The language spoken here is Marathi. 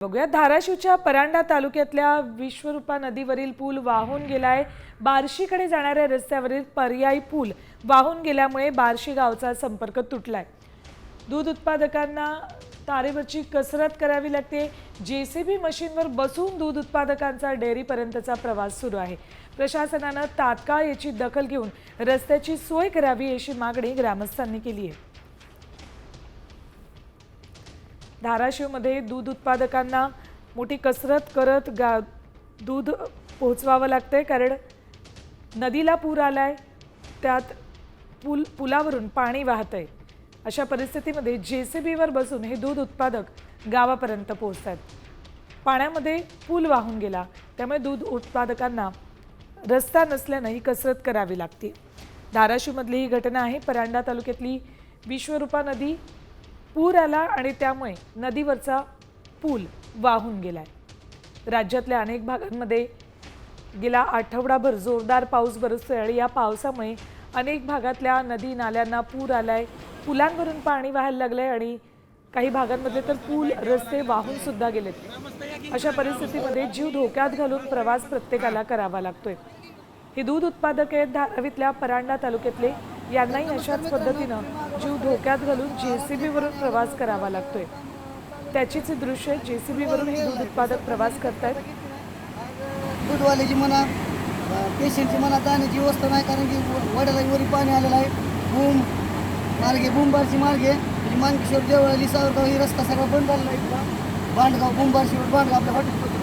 बघूया. धाराशिवच्या परांडा तालुक्यातल्या विश्वरूपा नदीवरील पूल वाहून गेलाय. बार्शीकडे जाणाऱ्या रस्त्यावरील पर्यायी पूल वाहून गेल्यामुळे बार्शी गावचा संपर्क तुटलाय. दूध उत्पादकांना तारेवरची कसरत करावी लागते. जेसीबी मशीनवर बसून दूध उत्पादकांचा डेअरीपर्यंतचा प्रवास सुरू आहे. प्रशासनानं तात्काळ याची दखल घेऊन रस्त्याची सोय करावी अशी मागणी ग्रामस्थांनी केली आहे. धाराशिवमध्ये दूध उत्पादकांना मोठी कसरत करत गा दूध पोहोचवावं लागतंय कारण नदीला पूर आला आहे त्यात पूल पुलावरून पाणी वाहतंय. अशा परिस्थितीमध्ये जे सी बीवर बसून हे दूध उत्पादक गावापर्यंत पोहोचत आहेत पाण्यामध्ये पूल वाहून गेला त्यामुळे दूध उत्पादकांना रस्ता नसल्यानं ही कसरत करावी लागते. धाराशिवमधली ही घटना आहे परांडा तालुक्यातली विश्वरूपा नदी पूर आला आणि त्यामुळे नदीवरचा पूल वाहून गेलाय. राज्यातल्या अनेक भागांमध्ये गेला आठवडाभर जोरदार पाऊस बरसतोय आणि या पावसामुळे अनेक भागातल्या नदी नाल्यांना पूर आलाय. पुलांवरून पाणी व्हायला लागलंय आणि काही भागांमध्ये तर पूल रस्ते वाहून सुद्धा गेलेत. अशा परिस्थितीमध्ये जीव धोक्यात घालून प्रवास प्रत्येकाला करावा लागतोय. हे दूध उत्पादक आहेत धारावीतल्या परांडा तालुक्यातले यांनाही अशाच पद्धतीनं जीव धोक्यात घालून जे सी बीवरून प्रवास करावा लागतोय. त्याचीच ही दृश्य बीवरून हे दूध उत्पादक प्रवास करतात दूधवाल्याची म्हणा पेशंटची म्हणा जाण्याची व्यवस्था नाही कारण की वड्याला वरी पाणी आलेलं आहे. बूम मार्गे बुंबारची मार्गे म्हणजे मानकेश्वर देवळाली सावरगाव ही रस्ता सगळा बंद झालेला आहे इथला. बांडगाव बुंबारशीवर बांडगाव आपल्या हॉटेल